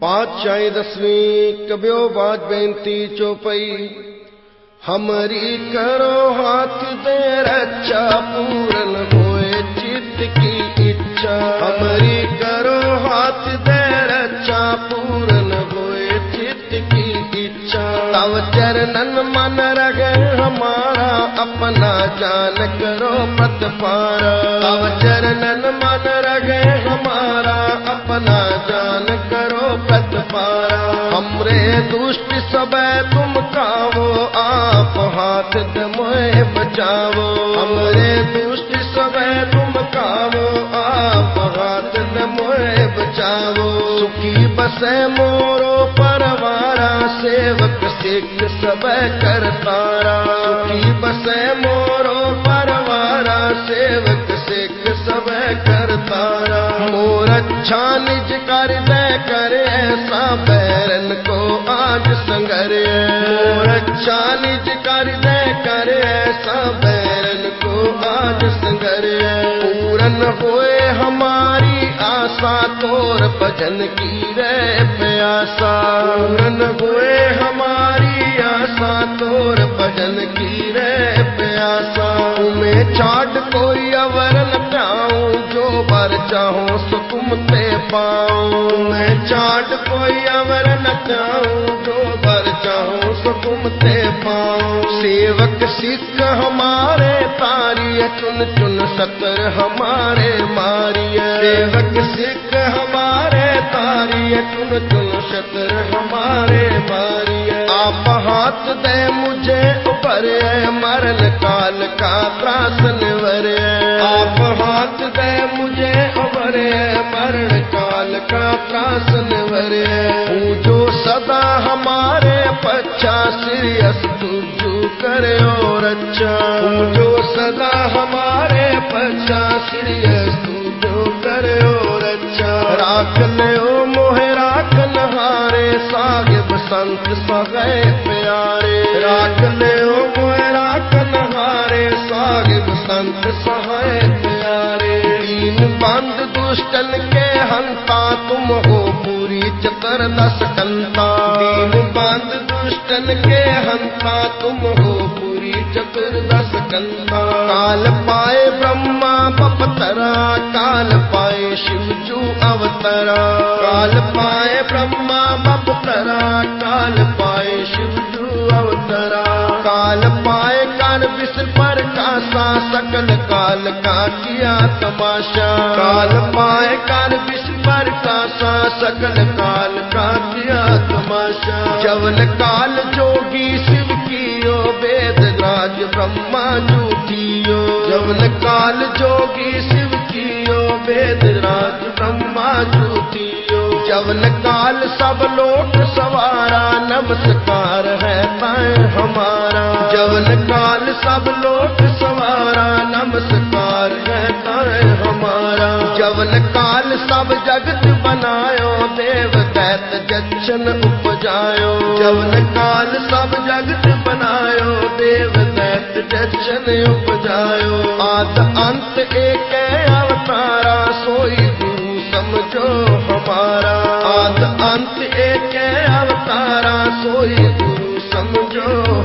پانچ چائے دسویں کبیو بات بینتی چوپئی ہماری کرو ہاتھ دے رچا پورن ہوئے چت کی اچھا ہمری کرو ہاتھ دے رچا پورن ہوئے چت کی اچھا تب چرنن من رگ ہمارا اپنا جان کرو پت پارا تب چرنن من رگ اٹھاؤ آپ ہاتھ میں بچاؤ۔ دوست دشت سویر مکاؤ آپ ہاتھ میں بچاؤ۔ سکی بسے مورو پروارا، سیوک سکھ سب کرتارا۔ سکی بسے مورو پروارا، سیوک صورت چھانج کر دے، کر ایسا بیرن کو آج سنگر رچھا چھانج کر دے، کر ایسا بیرن کو آج سنگر پورن ہوئے ہماری آسا طور بجن کی رے پیاسا۔ پورن ہوئے ہماری آسا طور بجن کی رے پیاسا۔ میں چاٹ کوئی اورن بار چاہوں سکم پاؤں میں چاٹ کوئی امر نہ چاہوں جو بار چاہوں سکمتے پاؤں سیوک سکھ ہمارے تاری چن چن سکر ہمارے ماری سیوک سکھ ہمارے تاری چن چن شکر ہمارے ماری آپ ہاتھ دے مجھے اوپر ہے مرل کال کا تراسن اور اچھا۔ جو صدا ہمارے پچاس تم جو کرے اور اچھا۔ راک لو موہ راک نہارے صاحب سنت سگے پیارے۔ راک لو موہ راک نہارے صاحب سنت سہائے کال پائے برہما بپترا کال پائے شیوجو اوترا کال پائے برہما بپترا کال پائے شیوجو اوترا کال پائے کر بسر پر کاسا سکل کال کا کیا تماشا کال پائے کر یار کا سکل کال کا کیا تماشا چول کال جوگی شیو کیو وید راج برہما جھوٹیو چول کال جوگی شیو کیو وید راج برہما جھوٹیو چول کال سب لوٹ سوارا نمسکار ہے پائے ہمارا جول کال سب لوٹ ਕਵਲ ਕਾਲ ਸਭ ਜਗਤ ਬਨਾਇਓ ਦੇਵ ਦੈਤ ਜਚਨ ਉਪਜਾਇਓ। ਕਵਲ ਕਾਲ ਸਭ ਜਗਤ ਬਨਾਇਓ ਦੇਵ ਦੈਤ ਜਚਨ ਉਪਜਾਇਓ। ਆਦ ਅੰਤ ਏਕ ਅਵਤਾਰਾ, ਸੋਈ ਤੂੰ ਸਮਝੋ ਹਮਾਰਾ। ਆਦ ਅੰਤ ਏਕ ਅਵਤਾਰਾ, ਸੋਈ ਤੂੰ ਸਮਝੋ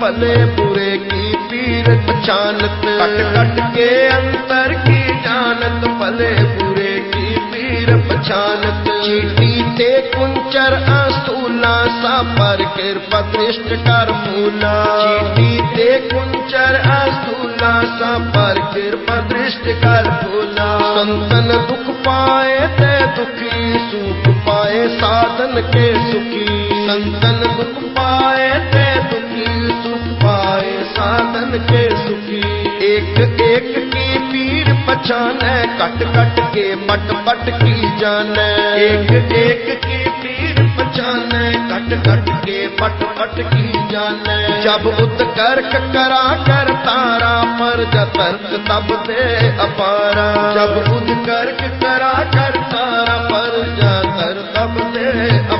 پتے پورے کی پیر چانت کٹ کٹ کے انتر کی جانت پلے پورے کی پیر پچانت چیٹی تے کنچر آستولا سا پر کرپا درشٹ کر مولا چیٹی تے کنچر آستولا سا پر کرپا درشٹ کر مولا سنتن دکھ پائے تے دکھی سوکھ پائے سادن کے سکی لندن بت پائے تھے دکھی، سکھ پائے سادن کے سکھی۔ ایک ایک کی پیر پچھان کٹ کٹ کے پٹ پٹ کی جان ایک ایک کی پیر پچھان کٹ کٹ کے پٹ پٹ کی جان جب ات کرک کرا کر تارا مر پر ترک تب دے اپارا۔ جب ات کرک کرا کر تارا مر جا جتر تب دے اپارا۔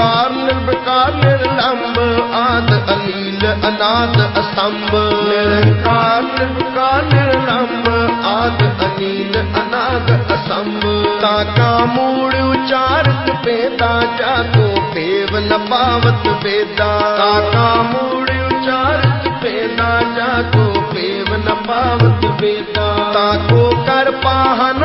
ਨਿਰਕਾਰ ਨਿਰਵਕਾਰ ਨਿਰਲੰਬ ਆਦ ਅਨੀਲ ਅਨਾਦ ਅਸੰਭ। ਨਿਰਕਾਰ ਨਿਰਵਕਾਰ ਨਿਰਲੰਬ ਆਦ ਅਨੀਲ ਅਨਾਦ ਅਸੰਭ। ਤਾ ਕਾ ਮੂੜ ਉਚਾਰਤ ਪੇਦਾ ਜਾ ਤੋ ਪੇਵ ਨ ਪਾਵਤ ਪੇਦਾ ਤਾ ਕਾ ਮੂੜ ਉਚਾਰਤ ਪੇਦਾ ਜਾ ਤੋ ਪੇਵ ਨ ਪਾਵਤ ਪੇਦਾ ਤਾ ਕੋ ਕਰ ਪਾਹਨ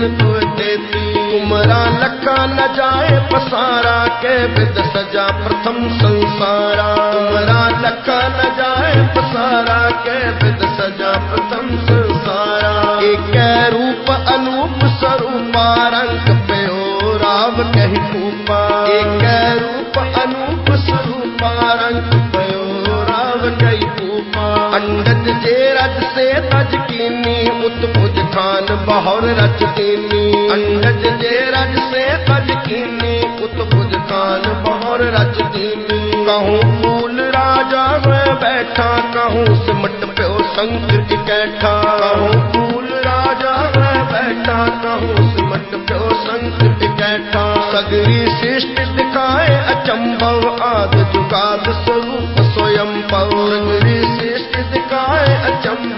کو لکا نہ جائے پسارا کے بد سجا پرتھم سنسارا کمرا پسارا کے بد سجا پرتھم روپ انوپ سروپا رنگ پہ ہو رام کہیں ایک روپ انڈت جے رت سے تجکینی اتبج خان بہور رچکینی انڈت جے رج سے تجکینی اتبج خان بہور رچکینی کہوں پھول راجا میں بیٹھا، کہوں سمٹ پیو شنکر کی کیٹھا۔ کہوں پھول راجا میں بیٹھا، کہوں سمٹ پیو شنکر کی کیٹھا۔ سگری سشٹ دکھائے اچمبو آد جگاد سروپ سویم پو سگری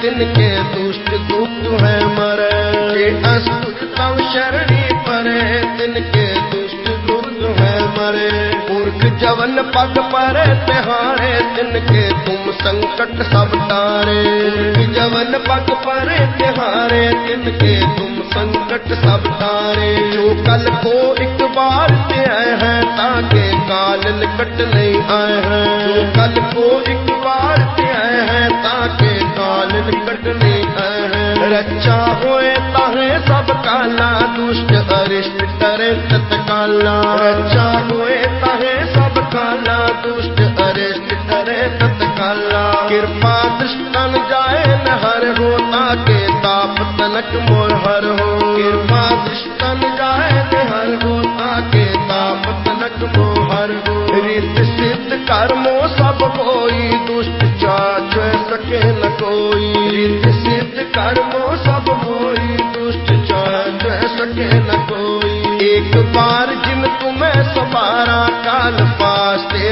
تن کے دشت گپت ہے مرے۔ کہ شرنی پرے، تن کے دشت گپت ہے مرے۔ پورک جون پگ پر تہارے تن کے تم سنکٹ سب تارے۔ جون پگ پر تہارے تن کے تم سنکٹ سب تارے۔ جو کل کو ایک بار تے آئے ہیں، تاکہ کال کٹ نہیں آئے ہیں۔ جو کل کو ایک اچھا ہوئے تاہے سب کالا دشت ارشٹ کرے تت کالا۔ اچھا ہوتا ہے سب کالا دشت ارشٹ کرے تت کالا۔ کرپا دشتن جائے نہر ہوتا کے تاپ تنک مور ہر ہو۔ کرپا دشتن جائے نہر ہوتا کے تاپ تنک مور ہر ہو۔ ریت